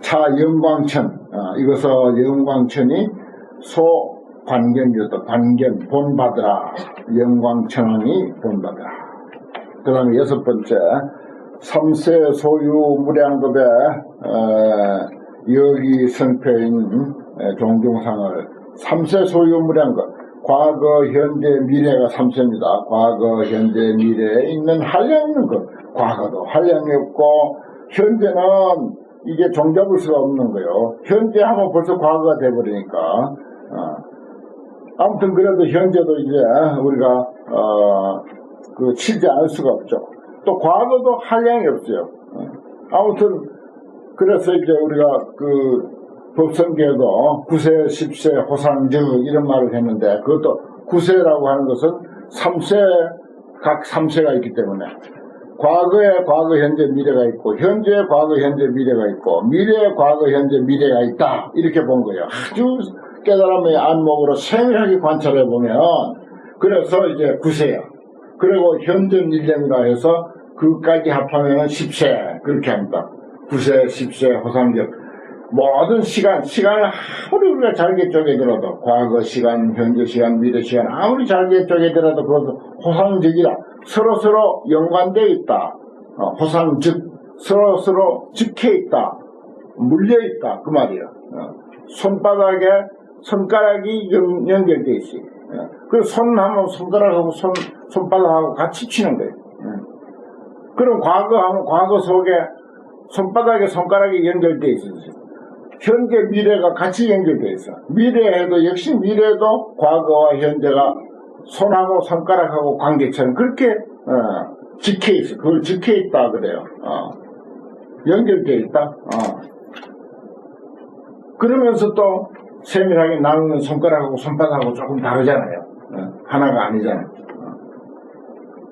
차 영광천 어, 이것은 영광천이 소 관견이었다 관견 본받으라 영광천왕이 본받으라 그 다음에 여섯 번째 삼세 소유 무량급에 어, 여기 에, 종종상을 삼세 소유 무량급 과거, 현재, 미래가 삼세입니다. 과거, 현재, 미래에 있는 한량이 있는 것. 과거도 한량이 없고, 현재는 이게 종잡을 수가 없는 거예요. 현재 하면 벌써 과거가 돼버리니까. 어. 아무튼 그래도 현재도 이제 우리가, 어, 그, 치지 않을 수가 없죠. 또 과거도 한량이 없어요. 어. 아무튼, 그래서 이제 우리가 그, 법성계도 9세, 10세, 호상즉 이런 말을 했는데 그것도 9세라고 하는 것은 3세, 각 3세가 있기 때문에 과거에 과거, 현재, 미래가 있고 현재, 과거, 현재, 미래가 있고 미래에 과거, 현재, 미래가 있다 이렇게 본 거예요. 아주 깨달음의 안목으로 세밀하게 관찰해 보면 그래서 이제 9세야. 그리고 현존 일념이라 해서 그까지 합하면 10세 그렇게 합니다. 9세, 10세, 호상적 모든 시간, 시간을 아무리 우리가 잘게 쪼개들어도 과거 시간, 현재 시간, 미래 시간 아무리 잘게 쪼개들어도 그것은 호상적이라 서로서로 연관되어 있다. 어, 호상 즉 서로서로 직해 있다. 물려 있다. 그 말이야. 어, 손바닥에 손가락이 연, 연결되어 있어. 어, 그 손 하면 손가락하고 손, 손바닥하고 같이 치는 거예요. 어. 그럼 과거 하면 과거 속에 손바닥에 손가락이 연결되어 있어요. 현재 미래가 같이 연결되어 있어. 미래에도 역시 미래도 과거와 현재가 손하고 손가락하고 관계처럼 그렇게 어, 지켜 있어. 그걸 지켜 있다 그래요. 어. 연결되어 있다. 어. 그러면서 또 세밀하게 나누는 손가락하고 손바닥하고 조금 다르잖아요. 어. 하나가 아니잖아요. 어.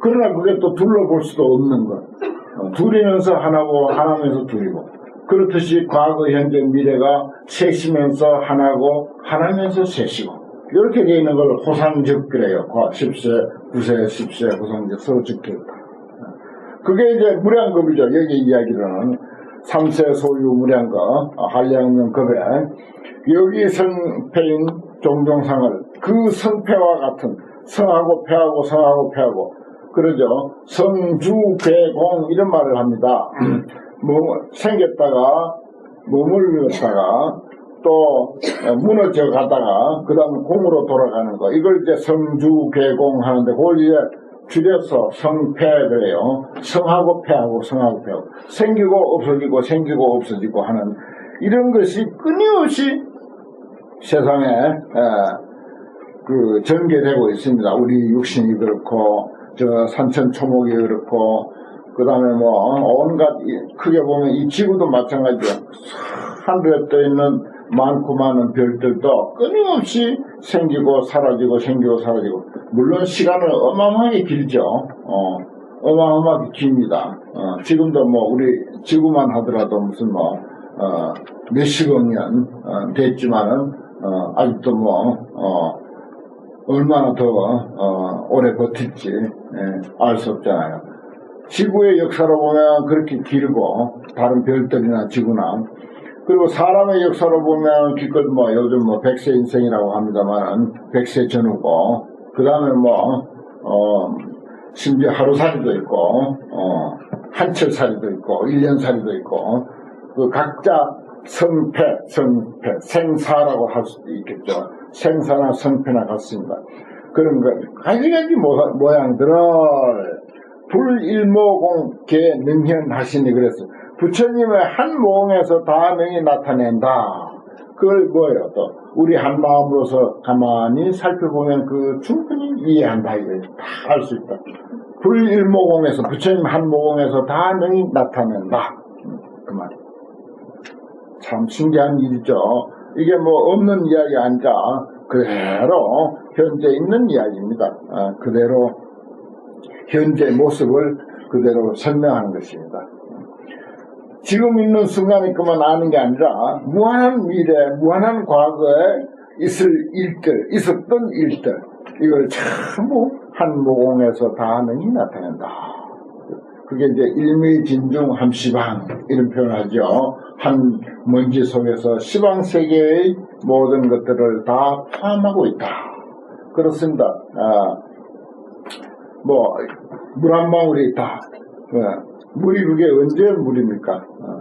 그러나 그게 또 둘러볼 수도 없는 것. 어, 둘이면서 하나고 하나면서 둘이고. 그렇듯이 과거, 현재, 미래가 셋이면서 하나고 하나면서 셋이고 이렇게 되어 있는 걸 호상적 그래요. 10세, 9세, 10세 호상적 서로 적혀있다. 그게 이제 무량급이죠. 여기 이야기로는 3세 소유 무량급, 한량명급에 여기 성패인 종종상을 그 성패와 같은 성하고 패하고 성하고 패하고 그러죠. 성주, 괴공 이런 말을 합니다. 뭐 생겼다가 머물렀다가 또 무너져 가다가 그 다음에 공으로 돌아가는 거. 이걸 이제 성주 개공 하는데 그걸 이제 줄여서 성패 그래요. 성하고 패하고 성하고 패하고. 생기고 없어지고 생기고 없어지고 하는 이런 것이 끊임없이 세상에 그 전개되고 있습니다. 우리 육신이 그렇고 저 산천 초목이 그렇고 그 다음에 뭐 온갖 크게 보면 이 지구도 마찬가지야. 하늘에 떠 있는 많고 많은 별들도 끊임없이 생기고 사라지고 생기고 사라지고 물론 시간은 어마어마하게 길죠. 어, 어마어마하게 깁니다. 어, 지금도 뭐 우리 지구만 하더라도 무슨 뭐 어, 몇십억 년 어, 됐지만은 어, 아직도 뭐 어, 얼마나 더 어, 오래 버틸지 예, 알수 없잖아요. 지구의 역사로 보면 그렇게 길고 다른 별들이나 지구나 그리고 사람의 역사로 보면 기껏 뭐 요즘 뭐 백세 인생이라고 합니다만 백세 전후고 그 다음에 뭐 어, 심지어 하루살이도 있고 어, 한철살이도 있고 일년살이도 있고 그 각자 성패, 성패, 생사라고 할 수도 있겠죠. 생사나 성패나 같습니다. 그런 거 가지가지 모양들을 불일모공계 능현하시니 그랬어. 부처님의 한 모공에서 다 능히 나타낸다. 그걸 뭐예요? 또 우리 한 마음으로서 가만히 살펴보면 그 충분히 이해한다 이거예요. 다알 수 있다. 불일모공에서 부처님 한 모공에서 다 능히 나타낸다. 그 말. 참 신기한 일이죠. 이게 뭐 없는 이야기 아니라 그대로 현재 있는 이야기입니다. 아, 그대로 현재 모습을 그대로 설명하는 것입니다. 지금 있는 순간이 그만 아는 게 아니라 무한한 미래, 무한한 과거에 있을 일들, 있었던 일들 이걸 전부 한 모공에서 다 능히 나타낸다. 그게 이제 일미진중 함시방 이런 표현을 하죠. 한 먼지 속에서 시방 세계의 모든 것들을 다 포함하고 있다. 그렇습니다. 아, 뭐, 물 한 방울이 있다. 어, 물이 그게 언제 물입니까? 어,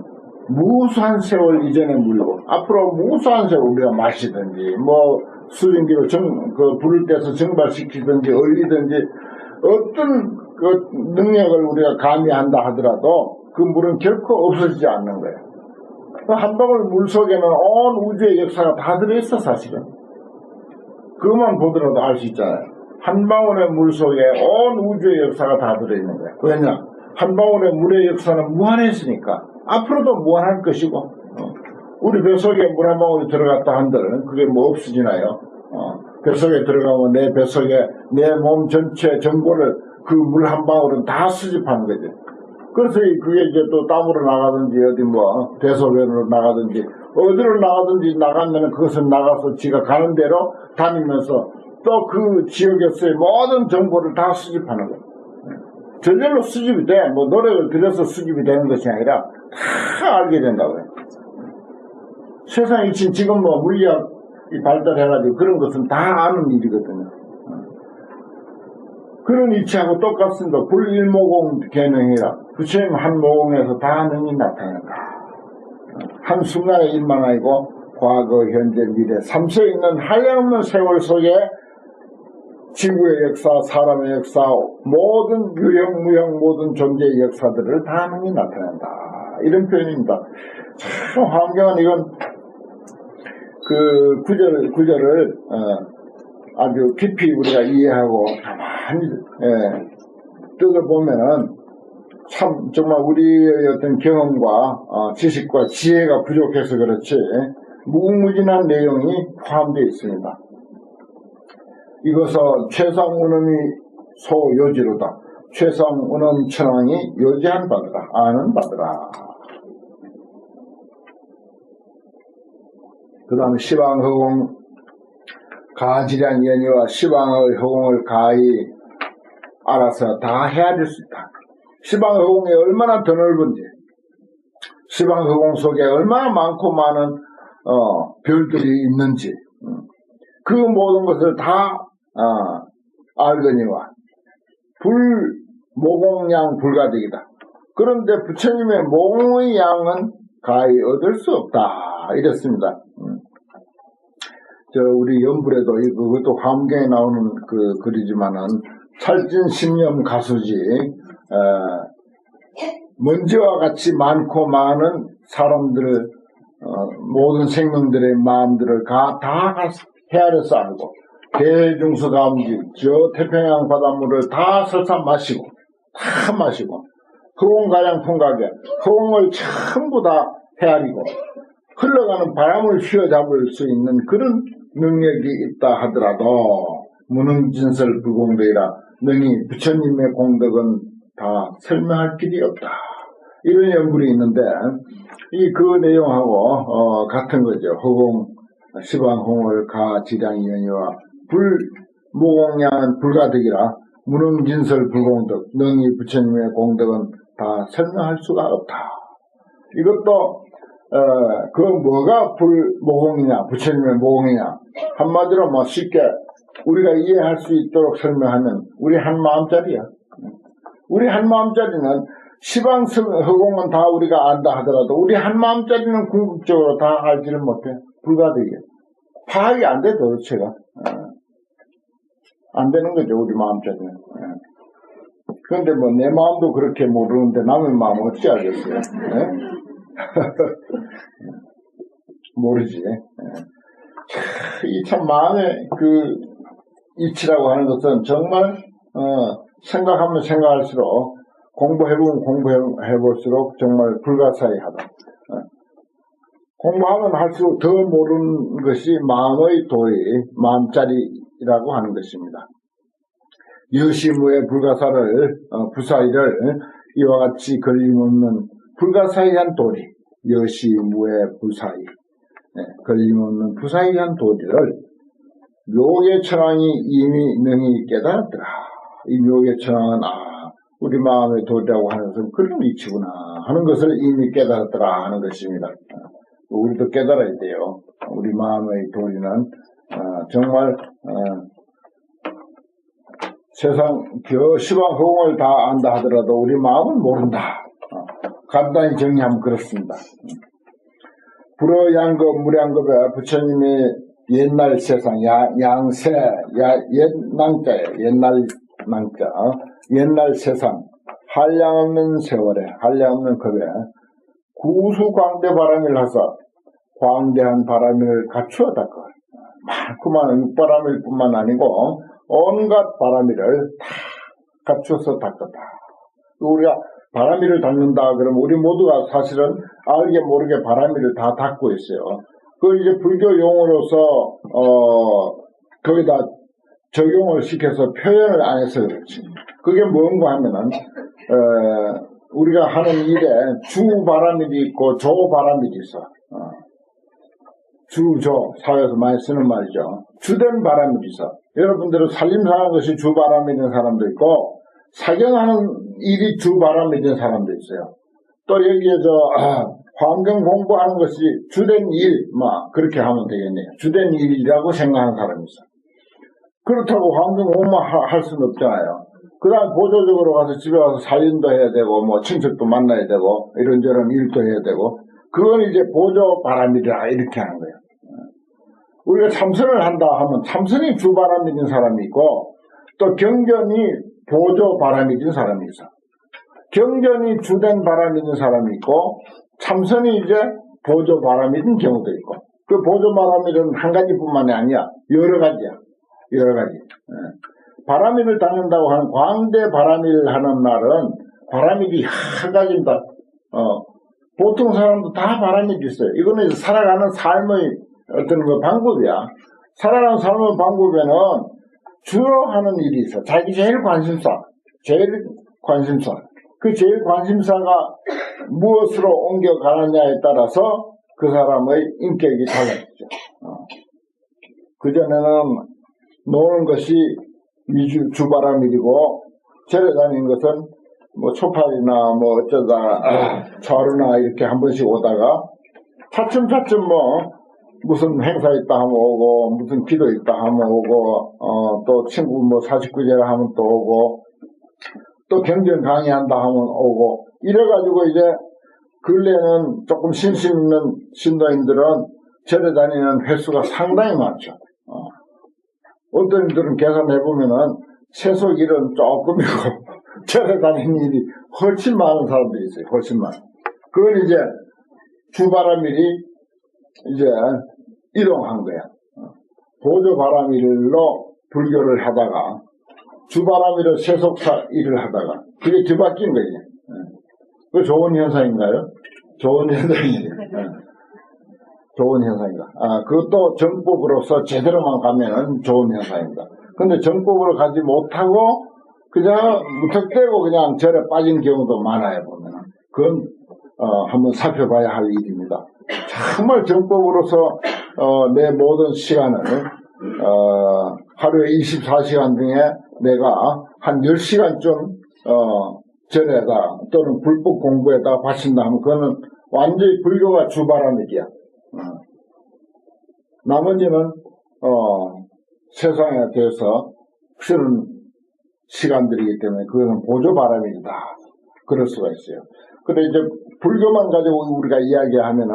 무수한 세월 이전의 물이고, 앞으로 무수한 세월 우리가 마시든지, 뭐, 수증기로 정, 그 불을 떼서 증발시키든지, 얼리든지, 어떤 그 능력을 우리가 가미한다 하더라도, 그 물은 결코 없어지지 않는 거예요. 그한 방울 물 속에는 온 우주의 역사가 다 들어있어, 사실은. 그것만 보더라도 알 수 있잖아요. 한 방울의 물 속에 온 우주의 역사가 다 들어있는 거예요. 왜냐? 한 방울의 물의 역사는 무한했으니까. 앞으로도 무한할 것이고, 어. 우리 뱃속에 물 한 방울이 들어갔다 한들, 그게 뭐 없어지나요? 어. 뱃속에 들어가면 내 뱃속에 내 몸 전체 정보를 그 물 한 방울은 다 수집하는 거죠. 그래서 그게 이제 또 땀으로 나가든지 어디 뭐 대소변으로 나가든지 어디로 나가든지 나가면 그것은 나가서 지가 가는 대로 다니면서 또 그 지역에서의 모든 정보를 다 수집하는 거예요. 저절로 수집이 돼. 뭐 노력을 들여서 수집이 되는 것이 아니라 다 알게 된다고요. 세상에 지금 뭐 물리학이 발달해가지고 그런 것은 다 아는 일이거든요. 그런 이치하고 똑같습니다. 불일모공 개능이라 부처님 한 모공에서 다 능이 나타난다. 한순간에 일만 아니고 과거, 현재, 미래, 삼세 있는 한량없는 세월 속에 지구의 역사, 사람의 역사, 모든 유형, 무형, 모든 존재의 역사들을 다 능히 나타낸다. 이런 표현입니다. 참 환경은 이건 그 구절, 구절을 어, 아주 깊이 우리가 이해하고 가만히 예, 뜯어보면은 참 정말 우리의 어떤 경험과 어, 지식과 지혜가 부족해서 그렇지 무궁무진한 내용이 포함되어 있습니다. 이것은 최상운음이 소요지로다. 최상운음 천왕이 요지한 바더라. 아는 바더라. 그 다음에 시방허공 가지란 연희와 시방의 허공을 가히 알아서 다 헤아릴 수 있다. 시방허공이 얼마나 더 넓은지 시방허공 속에 얼마나 많고 많은 어, 별들이 있는지 그 모든 것을 다 어, 알거니와 불 모공양 불가득이다. 그런데 부처님의 모공의 양은 가히 얻을 수 없다. 이랬습니다. 음. 저 우리 연불에도 그것도 화엄경에 나오는 그 글이지만은 찰진 신념 가수지 어, 먼지와 같이 많고 많은 사람들을 어, 모든 생명들의 마음들을 다, 다 헤아려서 알고 대중수 가운데 저 태평양 바닷물을 다 설사 마시고 다 마시고 허공가량 풍각에 허공을 전부 다 헤아리고 흘러가는 바람을 휘어잡을 수 있는 그런 능력이 있다 하더라도 무능진설 불공대이라 능히 부처님의 공덕은 다 설명할 길이 없다. 이런 연불이 있는데 이 그 내용하고 어, 같은 거죠. 허공 시방홍을 가 지량이연이와 불모공양은 불가득이라 무능진설 불공덕 능히 부처님의 공덕은 다 설명할 수가 없다. 이것도 어, 그 뭐가 불모공이냐 부처님의 모공이냐 한마디로 뭐 쉽게 우리가 이해할 수 있도록 설명하면 우리 한 마음짜리야. 우리 한 마음짜리는 시방 허공은 다 우리가 안다 하더라도 우리 한 마음짜리는 궁극적으로 다 알지를 못해. 불가득이야. 파악이 안 돼, 도대체가. 어. 안 되는 거죠, 우리 마음짜리는. 어. 그런데 뭐 내 마음도 그렇게 모르는데 남의 마음 어찌 알겠어요? 네? 모르지. 이참 마음의 그 이치라고 하는 것은 정말 어, 생각하면 생각할수록 공부해보면 공부해볼수록 정말 불가사의하다. 어. 공부하면 할수록 더 모르는 것이 마음의 도의 마음짜리 라고 하는 것입니다. 여시무의 불가사를 어, 부사이를 이와 같이 걸림없는 불가사의한 도리 여시무의 부사이 네, 걸림없는 부사의한 도리를 묘의 천왕이 이미 능히 깨달았더라. 이 묘의 천왕은 아 우리 마음의 도리라고 하는 것은 그런 이치구나 하는 것을 이미 깨달았더라 하는 것입니다. 우리도 깨달아야 돼요. 우리 마음의 도리는 어, 정말 어, 세상 겨 시방 허공을 다 안다 하더라도 우리 마음은 모른다. 어, 간단히 정리하면 그렇습니다. 불어양급 무량급에 부처님이 옛날 세상 야, 양세 야, 옛 낭자예 옛날 낭자 옛날 세상 한량 없는 세월에 한량 없는 급에 구수 광대 바람을 하서 광대한 바람을 갖추어 닦아 많구만 육바람일 뿐만 아니고 온갖 바람이를 다 갖추어서 닦았다. 우리가 바람이를 닦는다 그러면 우리 모두가 사실은 알게 모르게 바람이를 다 닦고 있어요. 그걸 이제 불교 용어로서 어 거기다 적용을 시켜서 표현을 안 해서 그렇지. 그게 뭔가 하면은 어, 우리가 하는 일에 주 바람이 있고 조 바람이 있어. 어. 주조 사회에서 많이 쓰는 말이죠. 주된 바람이 있어. 여러분들은 살림사는 것이 주바람이 있는 사람도 있고 사경하는 일이 주바람이 있는 사람도 있어요. 또 여기에 저 아, 환경 공부하는 것이 주된 일, 막 그렇게 하면 되겠네요. 주된 일이라고 생각하는 사람이 있어. 그렇다고 환경 공부만 할 수는 없잖아요. 그 다음 보조적으로 가서 집에 와서 살림도 해야 되고, 뭐 친척도 만나야 되고, 이런저런 일도 해야 되고, 그건 이제 보조 바람이라 이렇게 하는 거예요. 우리가 참선을 한다 하면 참선이 주바람이 된 사람이 있고, 또 경전이 보조 바람이 된 사람이 있어. 경전이 주된 바람이 된 사람이 있고, 참선이 이제 보조 바람이 된 경우도 있고, 그 보조 바람이는 한 가지뿐만이 아니야. 여러 가지야. 여러 가지. 예. 바람일을 닦는다고 하는 광대 바람일 하는 날은 바람일이 한 가지입니다. 어, 보통 사람도 다 바람일이 있어요. 이거는 살아가는 삶의 어떤 그 방법이야. 살아가는 삶의 방법에는 주로 하는 일이 있어. 자기 제일 관심사. 제일 관심사. 그 제일 관심사가 무엇으로 옮겨가느냐에 따라서 그 사람의 인격이 달라지죠. 어. 그전에는 노는 것이 위주 주바람일이고 절에 다니는 것은 뭐 초팔이나 뭐 어쩌다 아, 절이나 이렇게 한 번씩 오다가 차츰차츰 뭐 무슨 행사 있다 하면 오고 무슨 기도 있다 하면 오고 어, 또 친구 뭐 사십구제라 하면 또 오고 또 경전 강의한다 하면 오고 이래가지고 이제 근래는 조금 신심 있는 신도인들은 절에 다니는 횟수가 상당히 많죠. 어떤 분들은 계산해보면은 세속 일은 조금이고 절에 다니는 일이 훨씬 많은 사람들이 있어요. 훨씬 많은. 그건 이제 주바람일이 이제 이동한 거야. 보조바람일로 불교를 하다가 주바람일로 세속사 일을 하다가 그게 뒤바뀐 거지. 그 좋은 현상인가요? 좋은 현상이에요. 좋은 현상이다. 아, 그것도 정법으로서 제대로만 가면은 좋은 현상입니다. 근데 정법으로 가지 못하고 그냥 무턱대고 그냥 절에 빠진 경우도 많아요, 보면. 그건, 어, 한번 살펴봐야 할 일입니다. 정말 정법으로서, 어, 내 모든 시간을, 어, 하루에 24시간 중에 내가 한 10시간쯤, 어, 절에다 또는 불법 공부에다 바친다 하면 그거는 완전히 불교가 주바람이야. 어. 나머지는 어, 세상에 대해서 쓰는 시간들이기 때문에 그것은 보조 바람이다. 그럴 수가 있어요. 근데 이제 불교만 가지고 우리가 이야기하면은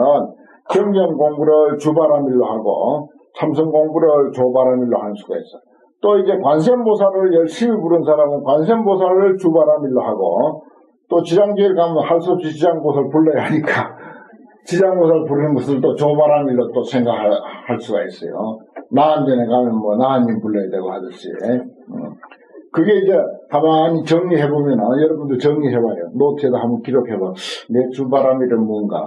경전 공부를 주바람일로 하고 참선 공부를 조바람일로 할 수가 있어. 또 이제 관세음보살을 열심히 부른 사람은 관세음보살을 주바람일로 하고 또 지장지에 가면 할 수 없이 지장보살 불러야 하니까 지장보살 부르는 것을 또 조바람일로 또 생각할 수가 있어요. 나한전에 가면 뭐 나한님 불러야 되고 하듯이. 어. 그게 이제 가만히 정리해보면, 여러분도 정리해봐요. 노트에다 한번 기록해봐. 내 주바람일은 뭔가.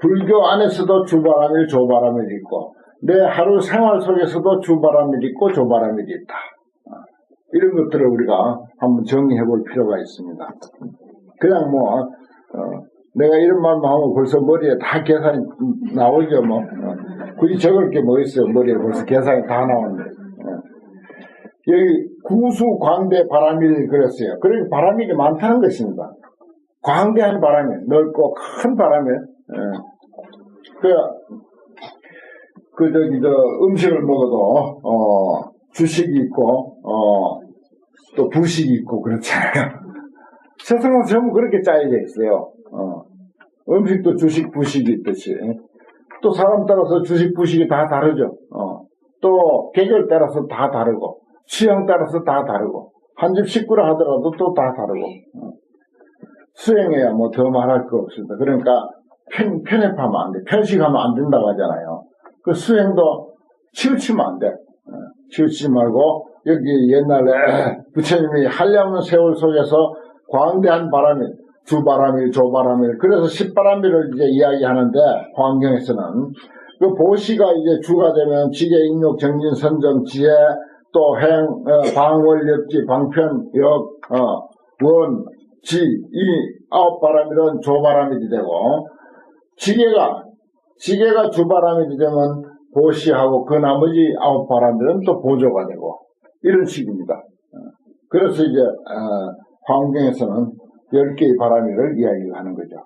불교 안에서도 주바람일, 조바람일 있고, 내 하루 생활 속에서도 주바람일 있고, 조바람일 있다. 어. 이런 것들을 우리가 한번 정리해 볼 필요가 있습니다. 그냥 뭐, 어, 내가 이런 말만 하면 벌써 머리에 다 계산이 나오죠, 뭐. 어. 굳이 적을 게 뭐 있어요. 머리에 벌써 계산이 다 나오는데. 어. 여기 구수 광대 바람일 그랬어요. 그러니까 바람일이 많다는 것입니다. 광대한 바람이 넓고 큰 바람에 예. 그, 그 저기 저 음식을 먹어도 어 주식이 있고 어 또 부식이 있고 그렇잖아요. 세상은 전부 그렇게 짜여져 있어요. 어. 음식도 주식 부식이 있듯이 또 사람 따라서 주식 부식이 다 다르죠. 어. 또 계절 따라서 다 다르고 취향 따라서 다 다르고 한 집 식구라 하더라도 또 다 다르고 어. 수행해야 뭐 더 말할 거 없습니다. 그러니까 편, 편협하면 안 돼. 편식하면 안 된다고 하잖아요. 그 수행도 치우치면 안 돼. 어, 치우치지 말고 여기 옛날에 부처님이 한량없는 세월 속에서 광대한 바람이 주바람일 조바람일 그래서 십바람일을 이제 이야기하는데 환경에서는 그 보시가 이제 주가 되면 지계 인욕 정진 선정 지혜 또 행, 어, 방월, 엽지, 방편, 역, 어, 원, 지, 이 아홉 바람일은 조바람일이 되고 지게가 지게가 주바람일이 되면 보시하고 그 나머지 아홉 바람들은 또 보조가 되고 이런 식입니다. 어, 그래서 이제 어, 환경에서는 열 개의 바람일을 이야기하는 거죠.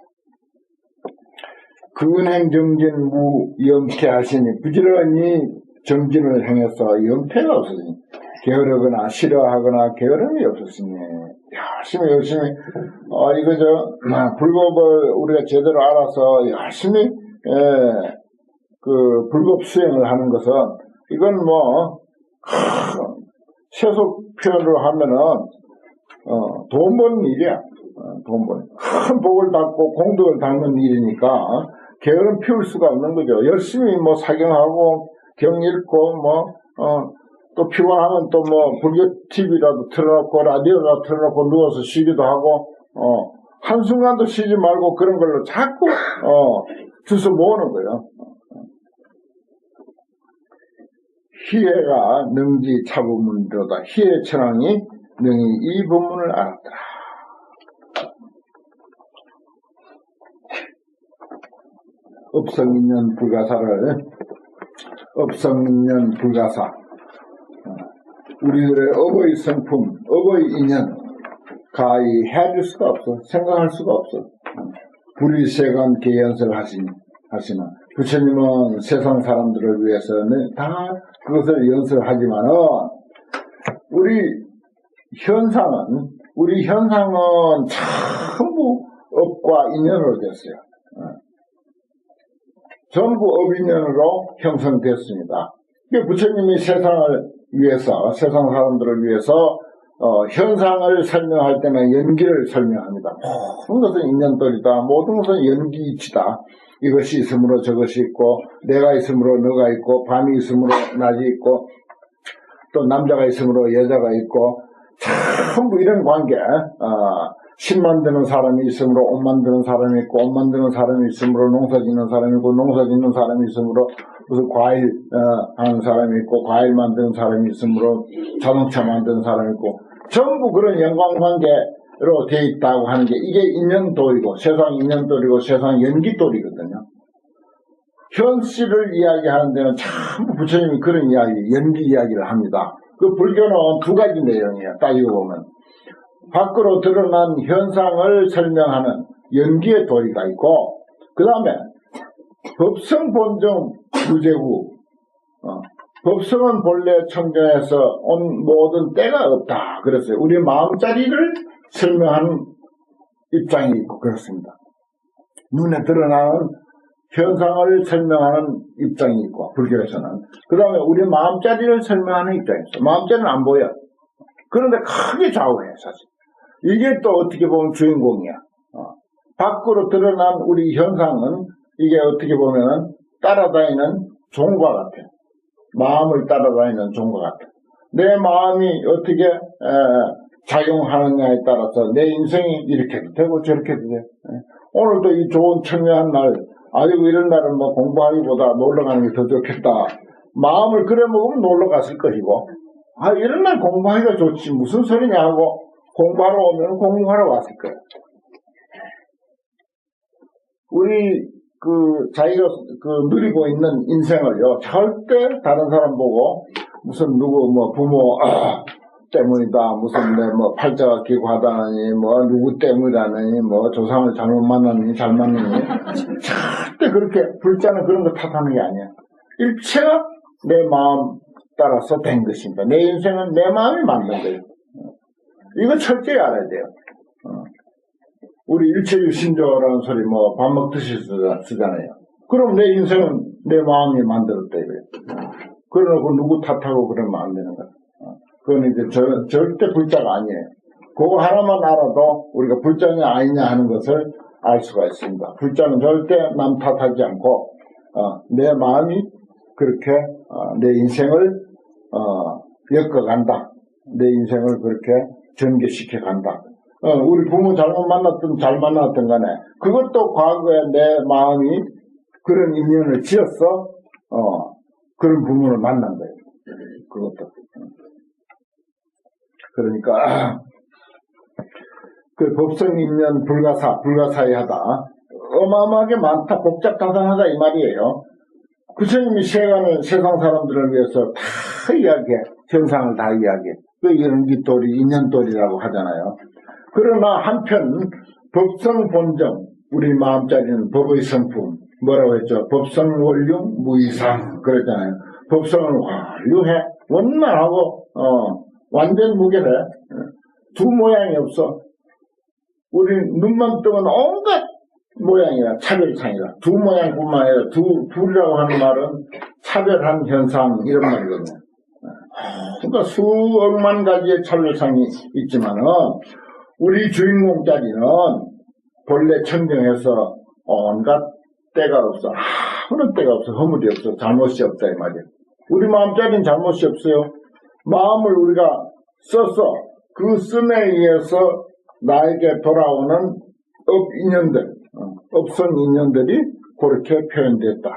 근행 정진 무 염쾌하시니 부지런히 정진을 행해서 염폐가 없으니 게으르거나 싫어하거나 게으름이 없었으니 열심히 열심히 어 이거 저 아, 불법을 우리가 제대로 알아서 열심히 예, 그 불법 수행을 하는 것은 이건 뭐 세속 표현으로 하면은 어, 돈 버는 일이야. 어, 돈 버는 큰 복을 닦고 공덕을 닦는 일이니까 게으름 피울 수가 없는 거죠. 열심히 뭐 사경하고 경 읽고 뭐 어, 또 피곤하면 또 뭐 불교 TV라도 틀어놓고 라디오라도 틀어놓고 누워서 쉬기도 하고 어, 한순간도 쉬지 말고 그런 걸로 자꾸 어, 주워 모으는 거예요. 희애가 능지 차부문이로다. 희애 천왕이 능히 이 본문을 알았더라. 업성인연 불가사를 업성인연 불가사 우리들의 어버이 성품, 어버이 인연, 가히 헤아릴 수가 없어. 생각할 수가 없어. 불의세간 개연설 하시니, 하시나. 부처님은 세상 사람들을 위해서는 다 그것을 연설하지만은, 우리 현상은, 우리 현상은 전부 업과 인연으로 됐어요. 어. 전부 업인연으로 형성됐습니다. 부처님이 세상을 위해서 세상 사람들을 위해서 어, 현상을 설명할 때는 연기를 설명합니다. 모든 것은 인연돌이다. 모든 것은 연기이치다. 이것이 있으므로 저것이 있고 내가 있으므로 너가 있고 밤이 있으므로 낮이 있고 또 남자가 있으므로 여자가 있고 전부 이런 관계 어, 신 만드는 사람이 있으므로 옷 만드는 사람이 있고 옷 만드는 사람이 있으므로 농사 짓는 사람이 있고 농사 짓는 사람이 있으므로 무슨 과일 어, 하는 사람이 있고 과일 만드는 사람이 있으므로 자동차 만드는 사람이 있고 전부 그런 연관관계로 돼 있다고 하는 게 이게 인연돌이고 세상 인연돌이고 세상 연기돌이거든요. 현실을 이야기하는 데는 참 부처님이 그런 이야기, 연기 이야기를 합니다. 그 불교는 두 가지 내용이에요. 따지고 보면. 밖으로 드러난 현상을 설명하는 연기의 도리가 있고, 그 다음에 법성 본정 무제구, 어, 법성은 본래 청정에서 온 모든 때가 없다. 그랬어요. 우리 마음자리를 설명하는 입장이 있고 그렇습니다. 눈에 드러나는 현상을 설명하는 입장이 있고 불교에서는 그 다음에 우리 마음자리를 설명하는 입장이 있어. 마음자리는 안 보여. 그런데 크게 좌우해 사실. 이게 또 어떻게 보면 주인공이야. 어. 밖으로 드러난 우리 현상은 이게 어떻게 보면 따라다니는 종과 같아. 마음을 따라다니는 종과 같아. 내 마음이 어떻게 에, 작용하느냐에 따라서 내 인생이 이렇게도 되고 저렇게도 돼. 에. 오늘도 이 좋은 청명한 날, 아이고 이런 날은 뭐 공부하기보다 놀러 가는 게 더 좋겠다. 마음을 그래 먹으면 놀러 갔을 것이고, 아 이런 날 공부하기가 좋지 무슨 소리냐 하고 공부하러 오면 공부하러 왔을 거야. 우리 그 자기가 그 누리고 있는 인생을요 절대 다른 사람 보고 무슨 누구 뭐 부모 아, 때문이다 무슨 내뭐 팔자가 기고하다니 뭐 누구 때문이라니 뭐 조상을 잘못 만났니 잘 만났니. 절대 그렇게 불자는 그런 거 탓하는 게 아니야. 일체가 내 마음 따라서 된 것입니다. 내 인생은 내 마음이 만든 거예요 이거 철저히 알아야 돼요 어. 우리 일체유신조라는 소리 뭐 밥 먹듯이 쓰잖아요 그럼 내 인생은 내 마음이 만들었다 이거예요 그러고 누구 탓하고 그러면 안 되는 거야 그건 이제 저, 절대 불자가 아니에요. 그거 하나만 알아도 우리가 불자냐 아니냐 하는 것을 알 수가 있습니다. 불자는 절대 남 탓하지 않고 어, 내 마음이 그렇게 어, 내 인생을 어, 엮어간다. 내 인생을 그렇게 전개시켜 간다. 어, 우리 부모 잘못 만났든 잘 만났든 간에 그것도 과거에 내 마음이 그런 인연을 지었어 어, 그런 부모를 만난 거예요. 그것도. 그러니까 그 법성 인연 불가사 불가사의하다 어마어마하게 많다 복잡다단하다 이 말이에요. 구천님이 세간을 세상 사람들을 위해서 다 이야기해 현상을 다 이야기해 그 연기돌이 인연돌이라고 하잖아요. 그러나 한편 법성 본정 우리 마음자리는 법의 성품 뭐라고 했죠? 법성 원륜 무이상 그랬잖아요. 법성을 완료해 원만하고 어 완전 무게래. 두 모양이 없어. 우리 눈만 뜨면 온갖 모양이야. 차별상이라. 두 모양뿐만 아니라 두, 둘이라고 하는 말은 차별한 현상, 이런 말이거든요. 그러니까 수억만 가지의 차별상이 있지만은, 우리 주인공 자리는 본래 천정에서 온갖 때가 없어. 아무런 때가 없어. 허물이 없어. 잘못이 없다, 이 말이야. 우리 마음자리는 잘못이 없어요. 마음을 우리가 써서 그 씀에 의해서 나에게 돌아오는 업 인연들, 어, 업성 인연들이 그렇게 표현됐다.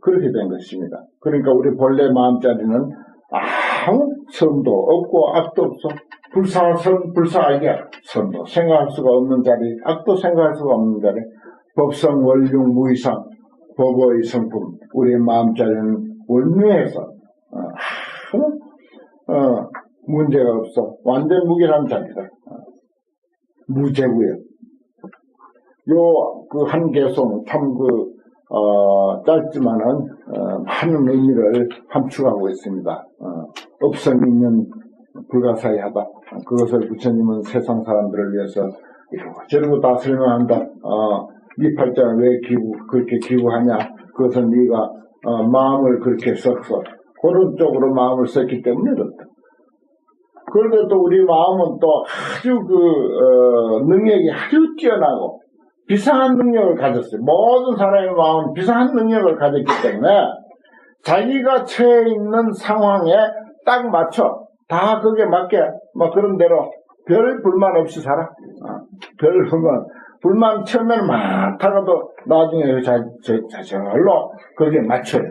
그렇게 된 것입니다. 그러니까 우리 본래 마음자리는 아무 선도 없고 악도 없어. 불사할 선, 불사하게 선도 생각할 수가 없는 자리, 악도 생각할 수가 없는 자리, 법성, 원륜, 무이상, 법의 성품, 우리 마음자리는 원류에서 어, 아무 어, 문제가 없어. 완전 무결한 자리다. 어, 무죄고요. 요, 그 한 개송, 참 그, 어, 짧지만은, 어, 많은 의미를 함축하고 있습니다. 어, 업성 있는 불가사의 하다. 그것을 부처님은 세상 사람들을 위해서 이러고 다 설명한다. 어, 네 팔자는 왜 기부, 그렇게 기부하냐. 그것은 네가 어, 마음을 그렇게 썼어. 그런 쪽으로 마음을 썼기 때문에 그렇다. 그런데 또 우리 마음은 또 아주 그, 어, 능력이 아주 뛰어나고 비상한 능력을 가졌어요. 모든 사람의 마음은 비상한 능력을 가졌기 때문에 자기가 처해 있는 상황에 딱 맞춰. 다 그게 맞게, 뭐 그런 대로 별 불만 없이 살아. 어, 별 불만. 불만 처음에는 많다가도 나중에 자, 저, 자, 저절로 거기에 맞춰요.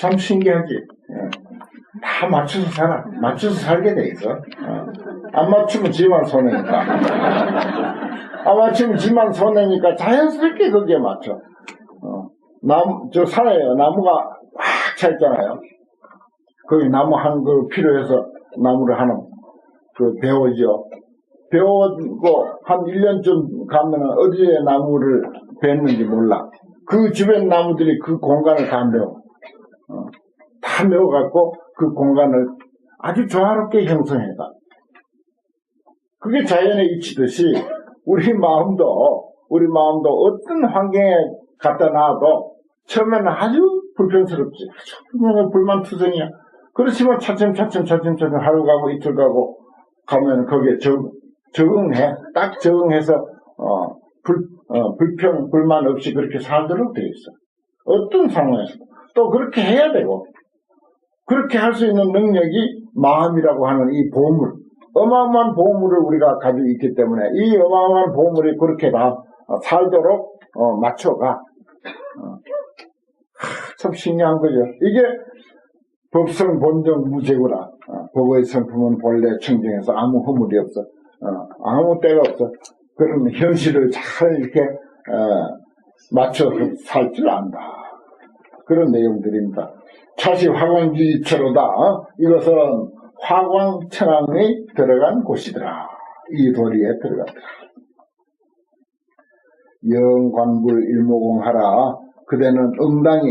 참 신기하지. 예. 다 맞춰서 살아. 맞춰서 살게 돼 있어. 어. 안 맞추면 지만 손해니까. 안 맞추면 지만 손해니까 자연스럽게 거기에 맞춰. 어. 나무, 저 산에요. 나무가 확 차 있잖아요. 거기 나무 한 그 필요해서 나무를 하는 그 배워죠. 배우고 한 1년쯤 가면은 어디에 나무를 뱉는지 몰라. 그 주변 나무들이 그 공간을 다 메워. 어, 다 메워갖고 그 공간을 아주 조화롭게 형성해가. 그게 자연에 이치듯이 우리 마음도, 우리 마음도 어떤 환경에 갖다 놔도 처음에는 아주 불편스럽지. 아주 불만투성이야. 그렇지만 차츰차츰 차츰차츰 하루 가고 이틀 가고 가면 거기에 적, 적응해. 딱 적응해서, 어, 불, 어, 불평, 불만 없이 그렇게 살도록 되어 있어. 어떤 상황에서도. 또 그렇게 해야 되고 그렇게 할 수 있는 능력이 마음이라고 하는 이 보물 어마어마한 보물을 우리가 가지고 있기 때문에 이 어마어마한 보물이 그렇게 다 살도록 어, 맞춰가. 어. 참 신기한 거죠. 이게 법성 본정 무죄구나. 어, 법의 성품은 본래 청정해서 아무 허물이 없어. 어, 아무 때가 없어. 그런 현실을 잘 이렇게 어, 맞춰서 살 줄 안다. 그런 내용들입니다. 차시 화광지체로다. 이것은 화광천왕이 들어간 곳이더라. 이 도리에 들어갔더라. 영관불 일모공하라. 그대는 응당히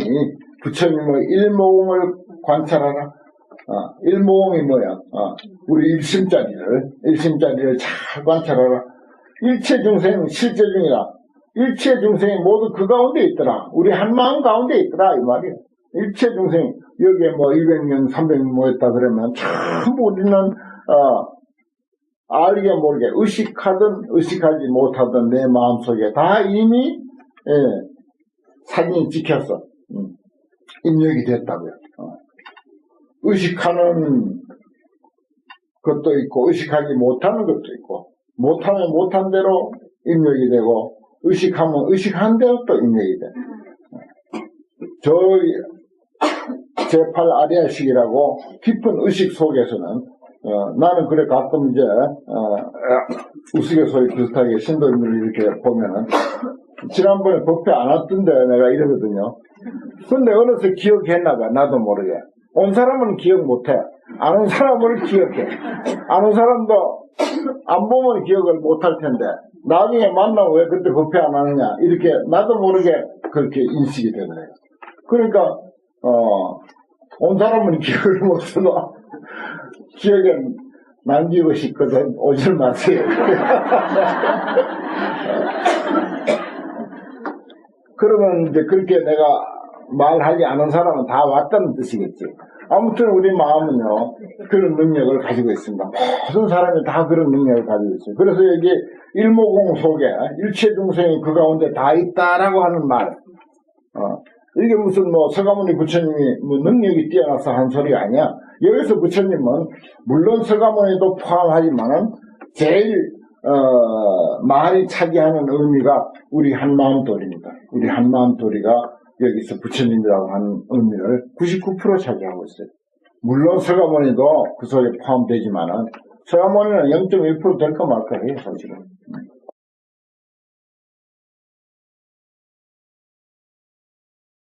부처님의 일모공을 관찰하라. 어, 일모공이 뭐야? 어, 우리 일심자리를, 일심자리를 잘 관찰하라. 일체 중생 실제 중이라. 일체 중생이 모두 그 가운데 있더라. 우리 한 마음 가운데 있더라. 이 말이야. 일체 중생, 여기에 뭐 200명, 300명 모였다 그러면 전부 우리는, 어, 알게 모르게 의식하든 의식하지 못하든 내 마음속에 다 이미, 예, 사진이 찍혔어. 음, 입력이 됐다고요. 어. 의식하는 것도 있고, 의식하지 못하는 것도 있고, 못하면 못한 대로 입력이 되고, 의식하면 의식한 대로 또 입력이 돼. 저 제8 아리아 식이라고 깊은 의식 속에서는 어, 나는 그래 가끔 이제 어, 우스갯소리 비슷하게 신도님들 이렇게 보면은 지난번에 법회 안 왔던데 내가 이러거든요. 근데 어느새 기억했나 봐 나도 모르게. 온 사람은 기억 못해. 아는 사람을 기억해. 아는 사람도 안 보면 기억을 못할 텐데 나중에 만나면 왜 그때 법회 안 하느냐 이렇게 나도 모르게 그렇게 인식이 되더래요. 그러니까 어, 온 사람은 기억을 못해도 기억에 남기고 싶거든 오질 마세요. 그러면 이제 그렇게 내가 말하지 않은 사람은 다 왔다는 뜻이겠지. 아무튼 우리 마음은요, 그런 능력을 가지고 있습니다. 모든 사람이 다 그런 능력을 가지고 있어요. 그래서 여기 일모공 속에 일체 중생이 그 가운데 다 있다라고 하는 말. 어, 이게 무슨 뭐 서가모니 부처님이 뭐 능력이 뛰어나서 한 소리가 아니야. 여기서 부처님은 물론 서가모니도 포함하지만은 제일 어, 많이 차지하는 의미가 우리 한마음 돌입니다. 우리 한마음 돌이가 여기서 부처님이라고 하는 의미를 99% 차지하고 있어요. 물론 서가모니도 그 속에 포함되지만은 서가모니는 0.1% 될까 말까 해요, 사실은.